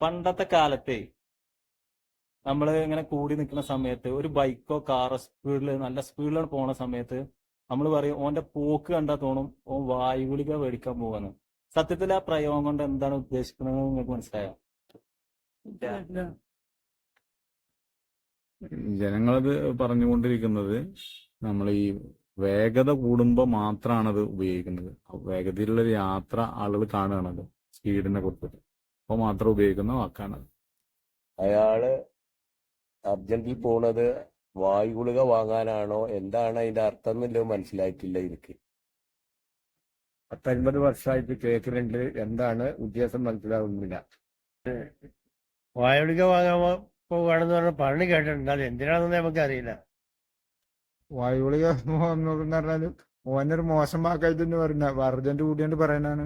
പണ്ടത്തെ കാലത്തെ നമ്മൾ ഇങ്ങനെ കൂടി നിൽക്കുന്ന സമയത്ത് ഒരു ബൈക്കോ കാറോ സ്പീഡിൽ നല്ല സ്പീഡിലാണ് പോണ സമയത്ത് നമ്മൾ പറയും ഓന്റെ പോക്ക് കണ്ടാൽ തോന്നും ഓൻ വായുഗുളിക മേടിക്കാൻ പോവാന്ന്. സത്യത്തിൽ ആ പ്രയോഗം കൊണ്ട് എന്താണ് ഉദ്ദേശിക്കുന്നത് നിങ്ങൾക്ക് മനസ്സിലായോ? ജനങ്ങളത് പറഞ്ഞുകൊണ്ടിരിക്കുന്നത് നമ്മൾ ഈ വേഗത കൂടുമ്പോൾ മാത്രമാണ് അത് ഉപയോഗിക്കുന്നത്. വേഗതയിലുള്ള യാത്ര ആളുകൾ കാണുകയാണല്ലോ സ്പീഡിനെ കുറിച്ചിട്ട്. അപ്പോൾ മാത്രം ഉപയോഗിക്കുന്ന വാക്കാണ് അയാൾ അർജന്റിൽ പോണത് വായുഗുളിക വാങ്ങാനാണോ? എന്താണ് അതിന്റെ അർത്ഥം എന്നല്ലോ മനസ്സിലായിട്ടില്ല എനിക്ക്. പത്തൊൻപത് വർഷമായിട്ട് കേൾക്കുന്നുണ്ട്. എന്താണ് ഉദ്ദേശം മനസ്സിലാവുന്നില്ല. വായുളിക വാങ്ങാൻ പോവുകയാണെന്ന് പറഞ്ഞ പറഞ്ഞു കേട്ടിട്ടുണ്ട്. അത് എന്തിനാണെന്ന് നമുക്കറിയില്ല വായുഗുളിക എന്ന് പറഞ്ഞാൽ ഓനൊരു മോശം വാക്കായിട്ട് പറഞ്ഞ അർജന്റ് കൂടിയാണ്ട് പറയാനാണ്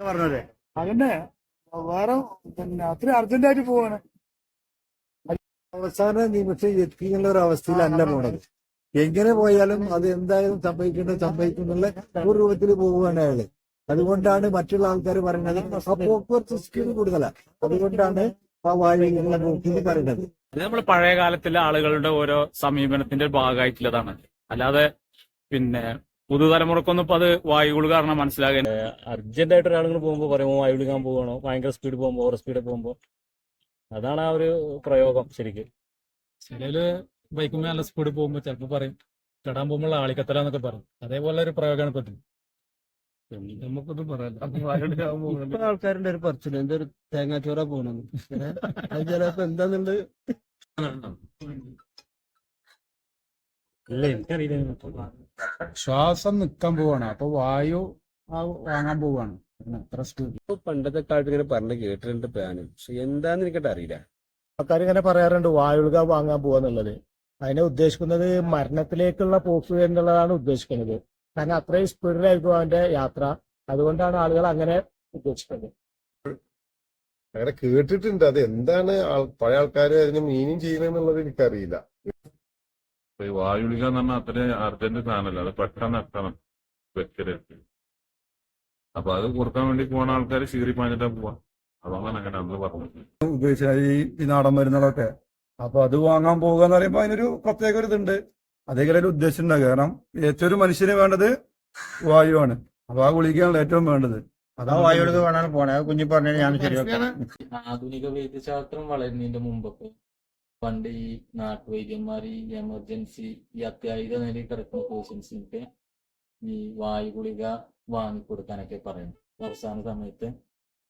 പറഞ്ഞത്. അതന്നെ. വേറെ പിന്നെ അത്ര അർജന്റായിട്ട് പോവാണ്. അവസാന നിമിഷം എത്തിക്കുന്നുള്ള ഒരു അവസ്ഥയിലല്ല പോണത്. എങ്ങനെ പോയാലും അത് എന്തായാലും സംഭവിക്കേണ്ട സംഭവിക്കുന്നുള്ള ഒരു രൂപത്തിൽ പോവുകയാണ് അയാൾ. അതുകൊണ്ടാണ് മറ്റുള്ള ആൾക്കാർ പറയുന്നത് സപ്പോർട്ട് സ്കിൽ കൂടുതലാണ് അതുകൊണ്ടാണ് ആ വാഴ നോക്കി പറയുന്നത്. ഇത് നമ്മൾ പഴയ കാലത്തിലെ ആളുകളുടെ ഓരോ സമീപനത്തിന്റെ ഭാഗമായിട്ടുള്ളതാണ്. അല്ലാതെ പിന്നെ പുതുതലമുറക്കൊന്നും ഇപ്പൊ അത് വായുകൾ കാരണം മനസ്സിലാകാൻ അർജന്റ് ആയിട്ട് ഒരാളുകൾ പോകുമ്പോൾ പറയുമ്പോൾ വായു വിളിക്കാൻ പോകണോ ഭയങ്കര സ്പീഡ് പോകുമ്പോൾ ഓവർ സ്പീഡ് പോകുമ്പോൾ അതാണ് ആ ഒരു പ്രയോഗം ശരിക്കും. ചിലര് ബൈക്കുമ്പോൾ നല്ല സ്പീഡ് പോകുമ്പോൾ ചിലപ്പോൾ പറയും ചടാൻ പോകുമ്പോൾ ആളിക്കത്തലാന്നൊക്കെ പറയും. അതേപോലെ ഒരു പ്രയോഗമാണ് പറ്റും. നമുക്കൊന്നും ഇപ്പൊ ആൾക്കാരുടെ ഒരു പറച്ചിൽ എന്തൊരു തേങ്ങാച്ചോറ പോണെന്ന് അത് ചിലപ്പോ എന്താന്നുള്ളത്? ഇല്ല എനിക്കറിയില്ല. ശ്വാസം നിക്കാൻ പോവാണ്. അപ്പൊ വായു വാങ്ങാൻ പോവാണ്. അതിന് അത്ര സ്പീഡ് പണ്ടത്തെ കാലത്ത് ഇങ്ങനെ പറഞ്ഞു കേട്ടിട്ടുണ്ട് പ്ലാന് പക്ഷെ എന്താന്ന് എനിക്കട്ട് അറിയില്ല. ആൾക്കാർ ഇങ്ങനെ പറയാറുണ്ട് വായുൾക വാങ്ങാൻ പോവാന്നുള്ളത്. അതിനെ ഉദ്ദേശിക്കുന്നത് മരണത്തിലേക്കുള്ള പോക്ക് എന്നുള്ളതാണ് ഉദ്ദേശിക്കുന്നത്. കാരണം അത്രയും സ്പീഡിലായിരിക്കും അവന്റെ യാത്ര. അതുകൊണ്ടാണ് ആളുകൾ അങ്ങനെ ഉദ്ദേശിക്കുന്നത്. അങ്ങനെ കേട്ടിട്ടുണ്ട്. അത് എന്താണ് ആൾ- പഴയ ആൾക്കാർ അതിന് മീനിങ് ചെയ്യുന്നത് എനിക്കറിയില്ല. ഈ വായുളിക എന്ന് പറഞ്ഞാൽ അത്രയും അർജന്റ് സാധനമല്ല. അത് പെട്ടെന്ന് എത്തണം. വ്യക്തിയിലേക്ക് അപ്പൊ അത് കൊടുക്കാൻ വേണ്ടി പോണ ആൾക്കാർ ശീറി പാഞ്ഞിട്ടാ പോവാ. അതാണ് അങ്ങനെ അന്ന് പറഞ്ഞത്. ഉപയോഗിച്ച ഈ നാടൻ മരുന്നുകളൊക്കെ. അപ്പൊ അത് വാങ്ങാൻ പോകുക എന്ന് പറയുമ്പോ അതിനൊരു പ്രത്യേക ഒരു ഇതുണ്ട്. അതേപോലെ ഒരു ഉദ്ദേശം ഉണ്ടാകുക കാരണം ഏറ്റവും ഒരു മനുഷ്യന് വേണ്ടത് വായുവാണ്. അപ്പൊ ആ ഗുളികയാണ് ഏറ്റവും വേണ്ടത്. അതാ വായു വേണാണ് പോണേ. അത് കുഞ്ഞി പറഞ്ഞാൽ ഞാൻ ശരിയാക്കാം. ആധുനിക വൈദ്യശാസ്ത്രം വളരുന്നതിന്റെ മുമ്പൊക്കെ പണ്ട് ഈ നാട്ടുവൈദ്യന്മാർ ഈ എമർജൻസി ഈ അത്യാഹിത നിലയിൽ കിടക്കുന്ന പേഷ്യൻസിനൊക്കെ ഈ വായു ഗുളിക വാങ്ങിക്കൊടുക്കാനൊക്കെ പറയും. അവസാന സമയത്ത്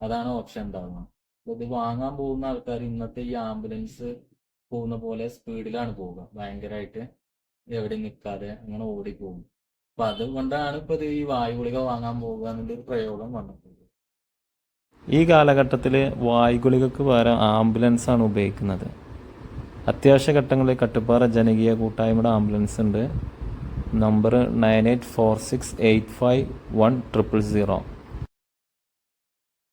അതാണ് ഓപ്ഷൻ ഉണ്ടാവുക ഇത് വാങ്ങാൻ പോകുന്ന ആൾക്കാർ ഇന്നത്തെ ഈ ആംബുലൻസ് പോകുന്ന പോലെ സ്പീഡിലാണ് പോവുക ഭയങ്കരമായിട്ട് എവിടെ നിൽക്കാതെ അങ്ങനെ ഓടിപ്പോകും അപ്പൊ അതുകൊണ്ടാണ് ഇപ്പൊ ഇത് ഈ വായു ഗുളിക വാങ്ങാൻ പോകുക എന്നുള്ള ഒരു പ്രയോഗം വന്നത് ഈ കാലഘട്ടത്തിൽ വായുഗുളികൾക്ക് പകരം ആംബുലൻസ് ആണ് ഉപയോഗിക്കുന്നത്. അത്യാവശ്യ ഘട്ടങ്ങളിൽ കട്ടുപ്പാറ ജനകീയ കൂട്ടായ്മയുടെ ആംബുലൻസ് ഉണ്ട്. Number nine eight four six eight five one triple zero.